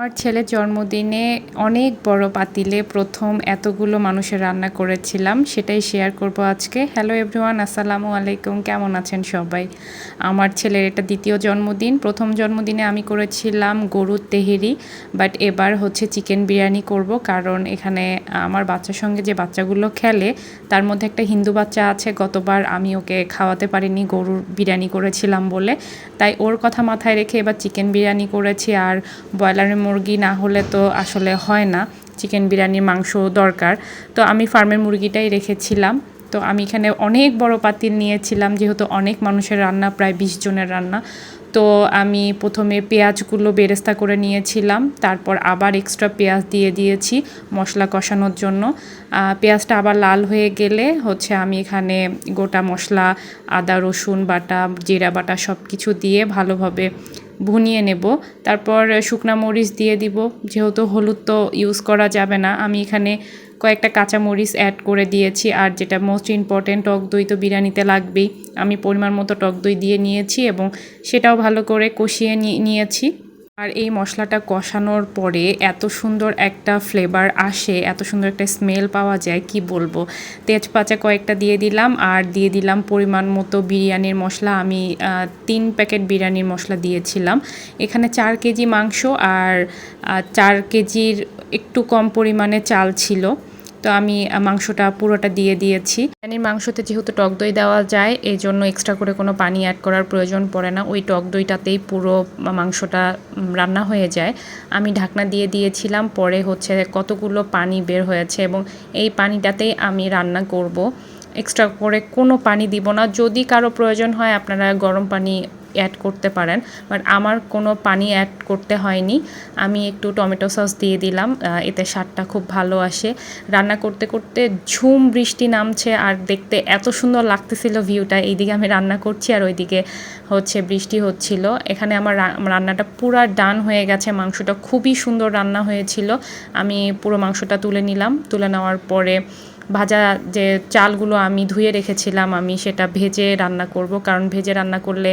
আমার ছেলের জন্মদিনে অনেক বড় পাতিলে প্রথম এতগুলো মানুষের রান্না করেছিলাম, সেটাই শেয়ার করব আজকে। হ্যালো এভরিওয়ান আসসালামু আলাইকুম, কেমন আছেন সবাই? আমার ছেলের এটা দ্বিতীয় জন্মদিন। প্রথম জন্মদিনে আমি করেছিলাম গরুর তেহেরি বাট এবার হচ্ছে চিকেন বিরিয়ানি করব, কারণ এখানে আমার বাচ্চার সঙ্গে যে বাচ্চাগুলো খেলে, তার মধ্যে একটা হিন্দু বাচ্চা আছে, গতবার আমি ওকে খাওয়াতে পারিনি, গরুর বিরিয়ানি করেছিলাম বলে। তাই ওর কথা মাথায় রেখে এবার চিকেন বিরিয়ানি করেছি, আর ব্রয়লারের মুরগি না হলে তো আসলে হয় না। চিকেন বিরিয়ানির মাংস দরকার। তো আমি ফার্মের মুরগিটাই রেখেছিলাম। তো আমি এখানে অনেক বড় পাতিল নিয়েছিলাম, যেহেতু অনেক মানুষের রান্না, প্রায় বিশ জনের রান্না। তো আমি প্রথমে পেঁয়াজগুলো বেরেস্তা করে নিয়েছিলাম, তারপর আবার এক্সট্রা পেঁয়াজ দিয়ে দিয়েছি মশলা কষানোর জন্য। পেঁয়াজটা আবার লাল হয়ে গেলে হচ্ছে আমি এখানে গোটা মশলা, আদা, রসুন, বাটা, জিরা বাটা সব কিছু দিয়ে ভালোভাবে ভুনিয়ে নেব। তারপর শুকনা মরিচ দিয়ে দিব। যেহেতু হলুদ তো ইউজ করা যাবে না, আমি এখানে কয়েকটা কাঁচা মরিচ অ্যাড করে দিয়েছি। আর যেটা মোস্ট ইম্পর্টেন্ট টক দই তো বিরিয়ানিতে লাগবেই। আমি পরিমাণ মতো টক দই দিয়ে নিয়েছি এবং সেটাও ভালো করে কষিয়ে নিয়েছি। আর এই মশলাটা কষানোর পরে এত সুন্দর একটা ফ্লেভার আসে, এত সুন্দর একটা স্মেল পাওয়া যায়, কি বলব? তেজপাচা কয়েকটা দিয়ে দিলাম আর দিয়ে দিলাম পরিমাণ মতো বিরিয়ানির মশলা। আমি তিন প্যাকেট বিরিয়ানির মশলা দিয়েছিলাম। এখানে চার কেজি মাংস আর চার কেজির একটু কম পরিমাণে চাল ছিল। তো আমি মাংসটা পুরোটা দিয়ে দিয়েছি। বিরিয়ানির মাংসতে যেহেতু টক দই দেওয়া যায় এই জন্য এক্সট্রা করে কোনো পানি অ্যাড করার প্রয়োজন পড়ে না। ওই টক দইটাতেই পুরো মাংসটা রান্না হয়ে যায়। আমি ঢাকনা দিয়ে দিয়েছিলাম, পরে হচ্ছে কতগুলো পানি বের হয়েছে এবং এই পানিটাতেই আমি রান্না করব। এক্সট্রা করে কোনো পানি দিব না। যদি কারও প্রয়োজন হয়, আপনারা গরম পানি অ্যাড করতে পারেন বাট আমার কোনো পানি অ্যাড করতে হয়নি। আমি একটু টমেটো সস দিয়ে দিলাম এতে স্বাদটা খুব ভালো আসে। রান্না করতে করতে ঝুম বৃষ্টি নামছে, আর দেখতে এত সুন্দর লাগতেছিল ভিউটা এইদিকে আমি রান্না করছি, আর ওইদিকে হচ্ছে বৃষ্টি হচ্ছিল। এখানে আমার রান্নাটা পুরা ডান হয়ে গেছে। মাংসটা খুবই সুন্দর রান্না হয়েছিল। আমি পুরো মাংসটা তুলে নিলাম। তুলে নেওয়ার পরে ভাজা যে চালগুলো আমি ধুয়ে রেখেছিলাম, আমি সেটা ভেজে রান্না করব। কারণ ভেজে রান্না করলে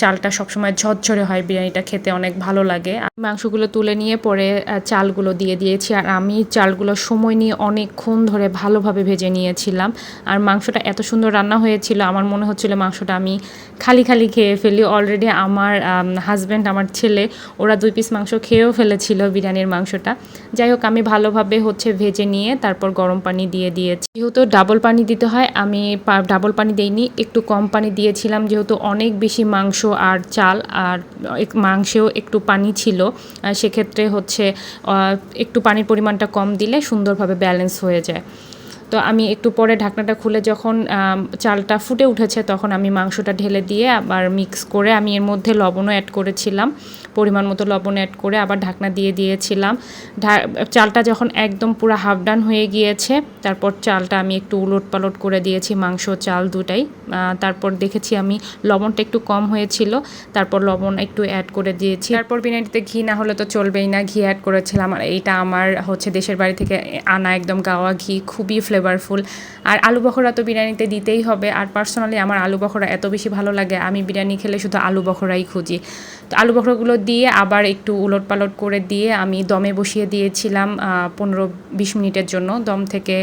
চালটা সবসময় ঝরঝরে হয়, বিরিয়ানিটা খেতে অনেক ভালো লাগে। মাংসগুলো তুলে নিয়ে পরে চালগুলো দিয়ে দিয়েছি। আর আমি চালগুলো সময় নিয়ে অনেকক্ষণ ধরে ভালোভাবে ভেজে নিয়েছিলাম। আর মাংসটা এত সুন্দর রান্না হয়েছিল, আমার মনে হচ্ছিল মাংসটা আমি খালি খালি খেয়ে ফেলি। অলরেডি আমার হাজব্যান্ড আমার ছেলে, ওরা দুই পিস মাংস খেয়েও ফেলেছিল বিরিয়ানির মাংসটা। যাই হোক, আমি ভালোভাবে হচ্ছে ভেজে নিয়ে তারপর গরম পানি দিয়ে দিয়েছি। যেহেতু ডাবল পানি দিতে হয়, আমি ডাবল পানি দিইনি, একটু কম পানি দিয়েছিলাম। যেহেতু অনেক বেশি মাংস আর চাল আর মাংসেও একটু পানি ছিল। সেক্ষেত্রে হচ্ছে একটু পানির পরিমাণটা কম দিলে সুন্দরভাবে ব্যালেন্স হয়ে যায়। তো আমি একটু পরে ঢাকনাটা খুলে যখন চালটা ফুটে উঠেছে তখন আমি মাংসটা ঢেলে দিয়ে আবার মিক্স করে আমি এর মধ্যে লবণও অ্যাড করেছিলাম। পরিমাণ মতো লবণ অ্যাড করে আবার ঢাকনা দিয়ে দিয়েছিলাম। চালটা যখন একদম পুরো হাফ ডান হয়ে গিয়েছে, তারপর চালটা আমি একটু উলট পালট করে দিয়েছি, মাংস, চাল দুটাই। তারপর দেখেছি আমি লবণটা একটু কম হয়েছিল, তারপর লবণ একটু অ্যাড করে দিয়েছি। তারপর বিরিয়ানিতে ঘি না হলে তো চলবেই না, ঘি অ্যাড করেছিলাম। আর এইটা আমার হচ্ছে দেশের বাড়ি থেকে আনা একদম গাওয়া ঘি, খুবই ফ্লেভারফুল আর আলু বখরা তো বিরিয়ানিতে দিতেই হবে। আর পার্সোনালি আমার আলু বখরা এত বেশি ভালো লাগে, আমি বিরিয়ানি খেলে শুধু আলু বখরাই খুঁজি। তো আলু বখরাগুলো দিয়ে আবার একটু উলট পালট করে দিয়ে আমি দমে বসিয়ে দিয়েছিলাম পনেরো বিশ মিনিটের জন্য। দম থেকে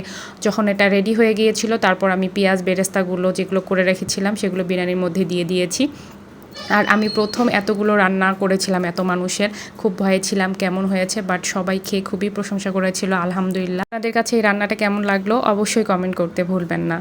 যখন এটা রেডি হয়ে গিয়েছিল, তারপর আমি পেঁয়াজ, বেরেস্তাগুলো যেগুলো করে রেখেছিলাম, সেগুলো বিরিয়ানির মধ্যে দিয়ে দিয়েছি। আর আমি প্রথম এতগুলো রান্না করেছিলাম, এত মানুষের। খুব ভয়ে ছিলাম কেমন হয়েছে বাট সবাই খেয়ে খুবই প্রশংসা করেছিল, আলহামদুলিল্লাহ। আপনাদের কাছে এই রান্নাটা কেমন লাগল, অবশ্যই কমেন্ট করতে ভুলবেন না।